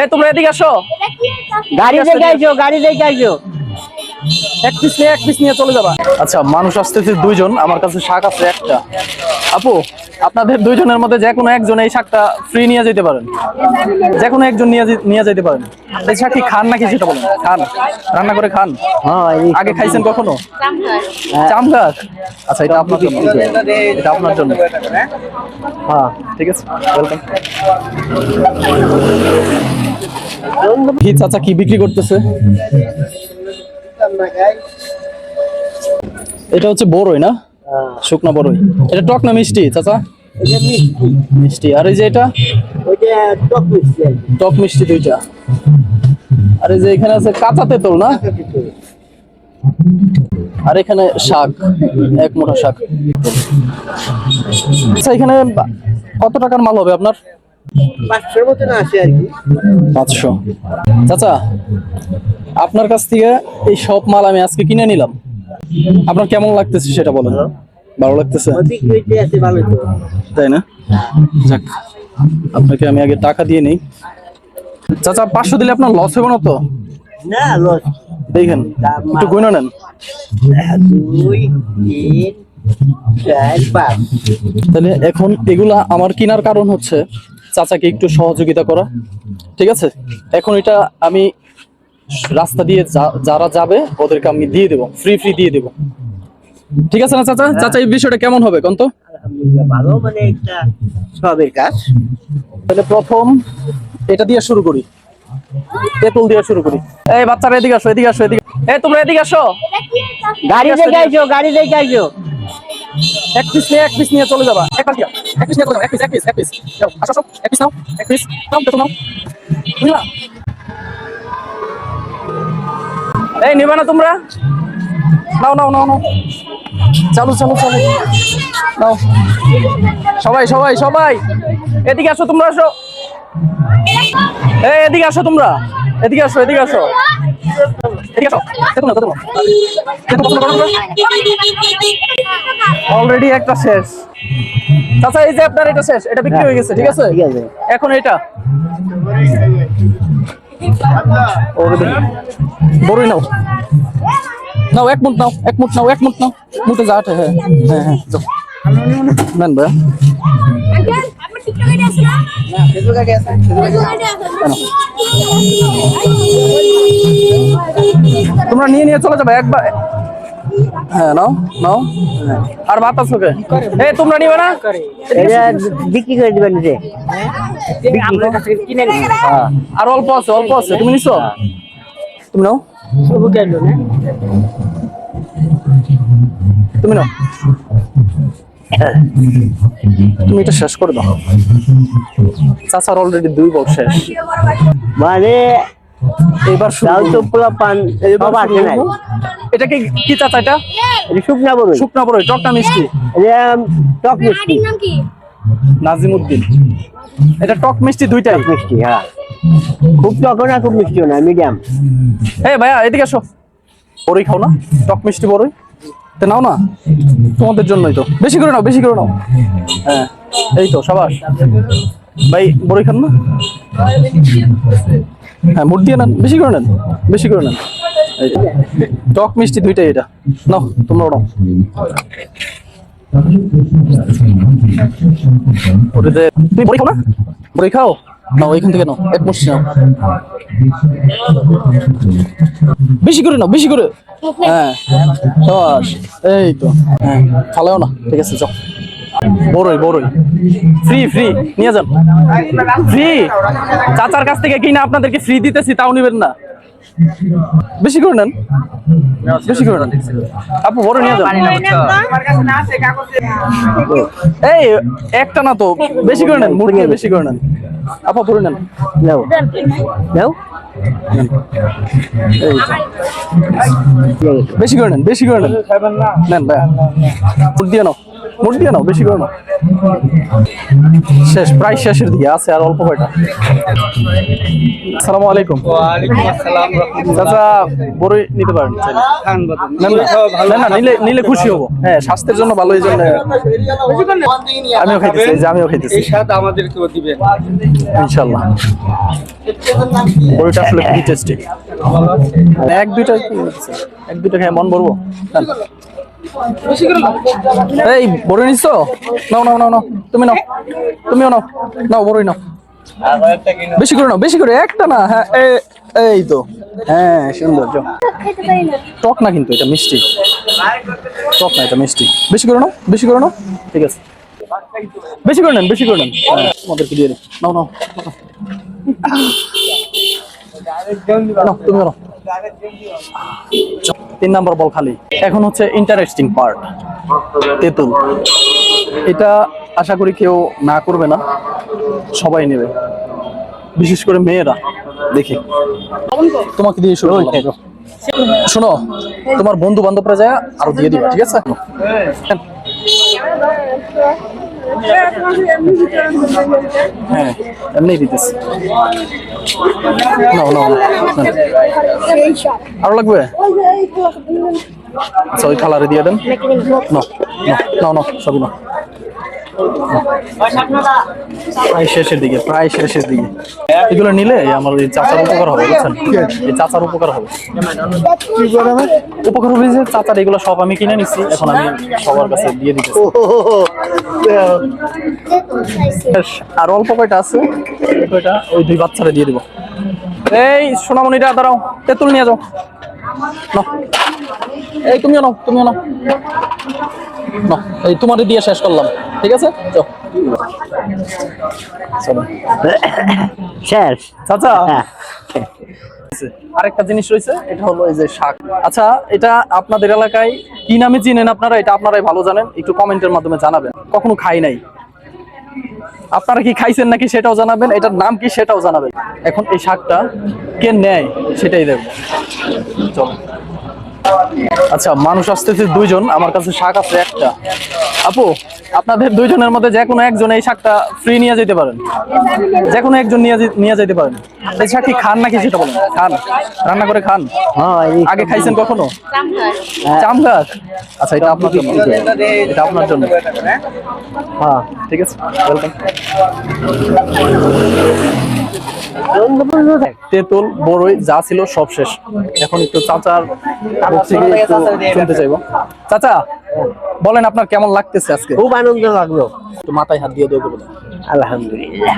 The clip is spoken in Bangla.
এই তোমরা এদিকে আসো। গাড়ি দেখে আইছো গাড়ি দেখে আইছো এক পিস নিয়ে এক পিস নিয়ে চলে যাবা। আচ্ছা মানুষ আসতেছে দুইজন আমার কাছে শাক আছে একটা। আপু আপনাদের দুইজনের মধ্যে যে কোনো একজন এই শাকটা ফ্রি নিয়ে যেতে পারেন। যে কোনো একজন নিয়ে নিয়ে যেতে পারেন। এই শাক কি খান নাকি সেটা বলেন? খান। রান্না করে খান। হ্যাঁ আগে খাইছেন কখনো? চামগাছ? আচ্ছা এটা আপনার জন্য। এটা আপনার জন্য। হ্যাঁ। ঠিক আছে ওয়েলকাম কি চাচা কি বিক্রি করতেছে? এটা হচ্ছে বড়ই না? শুকনা বড়ই এটা টক না মিষ্টি, চাচা? মিষ্টি। আর এই যে এটা। টক মিষ্টি দুইটা। আর এই যে এখানে আছে কাঁচা তেঁতুল না? আর এখানে শাক, এক মোটা শাক। আচ্ছা এখানে কত টাকার মাল হবে আপনার? পাঁচশোর মতন আসে আর কি। পাঁচশো। চাচা আপনার কাছ থেকে এই সব মাল আমি আজকে কিনে নিলাম। আপনার কেমন লাগতেছে সেটা বলেন। ভালো লাগতেছে? তাই না? যাক আপনাকে আমি আগে টাকা দিয়ে নেই। চাচা পাঁচশো দিলে আপনার লস হবে না তো? না লস দেখেন একটু গুনে নেন। তাহলে এখন এগুলা আমার কেনার কারণ হচ্ছে চাচাকে একটু সহযোগিতা করা। ঠিক আছে? এখন এটা আমি রাস্তা দিয়ে যারা যাবে ওদেরকে আমি দিয়ে দেবো। ফ্রি ফ্রি দিয়ে দেবো। ঠিক আছে না চাচা? চাচা এই বিষয়টা কেমন হবে কোন তো আলহামদুলিল্লাহ ভালো মানে একটা সবের কাজ। তাহলে প্রথম এটা দিয়ে শুরু করি। তেঁতুল দিয়ে শুরু করি। এই বাচ্চারা এদিকে আসো এদিকে আসো এদিকে এই তোমরা এদিকে আসো। গাড়ি দেখে আইছো গাড়ি দেখে আইছো এক পিস নিয়ে এক পিস নিয়ে চলে যাবা। এক পিস দিয়া। এক পিস নিয়ে এক পিস এক পিস এক পিস আসো আসো এক পিস নাও এক পিস নাও দেখো নাও বুঝলা এই নিবা না তোমরা নাও নাও নাও নাও চালু চালু চালু নাও সবাই সবাই সবাই এদিকে আসো তোমরা আসো এই এদিকে আসো তোমরা এদিকে আসো এদিকে আসো অলরেডি একটা শেষ চাচা এই যে আপনার এটা শেষ এটা বিক্রি হয়ে গেছে ঠিক আছে? এখন এটা? বড়ই নাও। নাও এক মুঠ নাও এক মুঠ নাও এক মুঠ নাও। মুঠে যা হ্যাঁ। হ্যাঁ হ্যাঁ নেন ভাইয়া। তোমরা নিয়ে নিয়ে চলে যাবে একবার হ্যাঁ নাও নাও। হ্যাঁ। আর ভাত আছে ওকে? এই তোমরা নিবে না? এটা বিক্রি করে দিবেন যে। আর অল্প আছে অল্প আছে। তুমি নিছো? তুমি নাও। তুমি নাও। তুমি এটা শেষ করে দাও। চাচার অলরেডি দুই বল শেষ। মানে এবার শুরু চাল করব। তো পোলা পান এবার আছে নাই। এটা কি কি চাচা এটা? শুকনা বড় শুকনা পরে টকটা মিষ্টি। এটা টক মিষ্টি। আইডির নাম কি? নাজিমুদ্দিন। এটা টক মিষ্টি দুইটাই। মিষ্টি হ্যাঁ। খুব টকও না খুব মিষ্টিও না মিডিয়াম। এই ভাইয়া এদিকে আসো বড়ই খাও না টক মিষ্টি বড়ই তো নাও না তোমাদের জন্যই তো। বেশি করে নাও বেশি করে নাও। হ্যাঁ এই তো সবার ভাই বড়ই খান না? হ্যাঁ মুড দিয়ে নেন। বেশি করে নেন। বেশি করে নেন। টক মিষ্টি দুইটাই এটা। নাও, তোমরা তুমি খাও থেকে নাও। নাও। করে হ্যাঁ হ্যাঁ না। ঠিক আছে, যাও। বড়ই বড়ই ফ্রি ফ্রি নিয়ে যান। ফ্রি চাচার কাছ থেকে কিনা আপনাদেরকে ফ্রি দিতেছি তাও নিবেন না। বেশি করে নেন। বেশি করে নেন। আপু বড় নিয়ে যান। এই একটা না তো। বেশি করে নেন মুরগি বেশি করে নেন। আপা ধরে নেন। নাও। নাও। বেশি করে নেন বেশি করে নেন। নেন ভাই। দিয়ে নাও। মোট দিয়ে নাও বেশি করে নাও শেষ প্রায় শেষের দিকে আছে আর অল্প কয়টা। আসসালামু আলাইকুম। চাচা বড়ই নিতে পারেন না, না, নিলে নিলে খুশি হব। হ্যাঁ স্বাস্থ্যের জন্য ভালো এই জন্য আমিও খাইতেছি যে আমিও খাইতেছি। আমাদেরকেও দিবেন। ইনশাল্লাহ বড়িটা আসলে খুবই টেস্টি এক দুইটা এক দুইটা খেয়ে মন ভরবো। এই বড়ি নিচ্ছ? নাও নাও নাও নাও। তুমি নাও। তুমিও নাও। নাও বড়ই নাও। বেশি করে নাও বেশি করে। একটা না হ্যাঁ এই তো। হ্যাঁ সুন্দর টক না কিন্তু এটা মিষ্টি। টক না এটা মিষ্টি। বেশি করে নাও বেশি করে নাও। ঠিক আছে। বেশি করে নেন বেশি করে নেন। হ্যাঁ, আমাদেরকে দিয়ে দিন নাও নাও। নাও তুমি নাও। তিন নাম্বার বল খালি। এখন হচ্ছে ইন্টারেস্টিং পার্ট তেঁতুল। এটা আশা করি কেউ না করবে না সবাই নেবে। বিশেষ করে মেয়েরা দেখি। তোমাকে দিয়ে শুরু শোনো তোমার বন্ধু বান্ধবরা যায় আরও দিয়ে দিবে ঠিক আছে? হ্যাঁ এমনি দিতেছি। সেই সব আরও লাগবে? আচ্ছা ওই কালারে দিয়ে দেন। নাও নাও নাও সবই নাও। প্রায় শেষের দিকে, প্রায় শেষের দিকে। এগুলো নিলে আমার এই চাচার উপকার হবে, বুঝছেন? এই চাচার উপকার হবে। উপকার হবে যে চাচার এগুলো সব আমি কিনে নিচ্ছি এখন আমি সবার কাছে দিয়ে দিতেছি। আর অল্প কয়টা আছে? এই কয়টা? ওই দুই বাচ্চারা দিয়ে দিব। এই সোনামণিটা দাঁড়াও তেঁতুল নিয়ে যাও। এই তুমিও নাও তুমিও নাও। নাও এই তোমাদের দিয়ে শেষ করলাম ঠিক আছে? চলো শেষ। চাচা। হ্যাঁ আরেকটা জিনিস রয়েছে, এটা হলো এই যে শাক। আচ্ছা এটা আপনাদের এলাকায় কি নামে চিনেন আপনারা? এটা আপনারাই ভালো জানেন, একটু কমেন্টের মাধ্যমে জানাবেন। কখনো খাই নাই। আপনারা কি খাইছেন নাকি সেটাও জানাবেন, এটার নাম কি সেটাও জানাবেন। এখন এই শাকটা কে নেয়, সেটাই দেখব। চলো। আচ্ছা মানুষ আসতেছে দুইজন আমার কাছে শাক আছে একটা। আপু আপনাদের দুইজনের মধ্যে যে কোনো একজন এই শাকটা ফ্রি নিয়ে যেতে পারেন। যে কোনো একজন নিয়ে নিয়ে যেতে পারেন। এই শাক কি খান নাকি সেটা বলেন? খান। রান্না করে খান? হ্যাঁ আগে খাইছেন কখনো? চাম গাছ আচ্ছা এটা আপনার জন্য। এটা আপনার জন্য। হ্যাঁ ঠিক আছে ওয়েলকাম তেঁতুল বড়ই যা ছিল সব শেষ। এখন একটু চাচার মুখ থেকে একটু শুনতে চাইব। চাচা বলেন আপনার কেমন লাগতেছে আজকে? খুব আনন্দ লাগল। মাথায় হাত দিয়ে দেবো আলহামদুলিল্লাহ।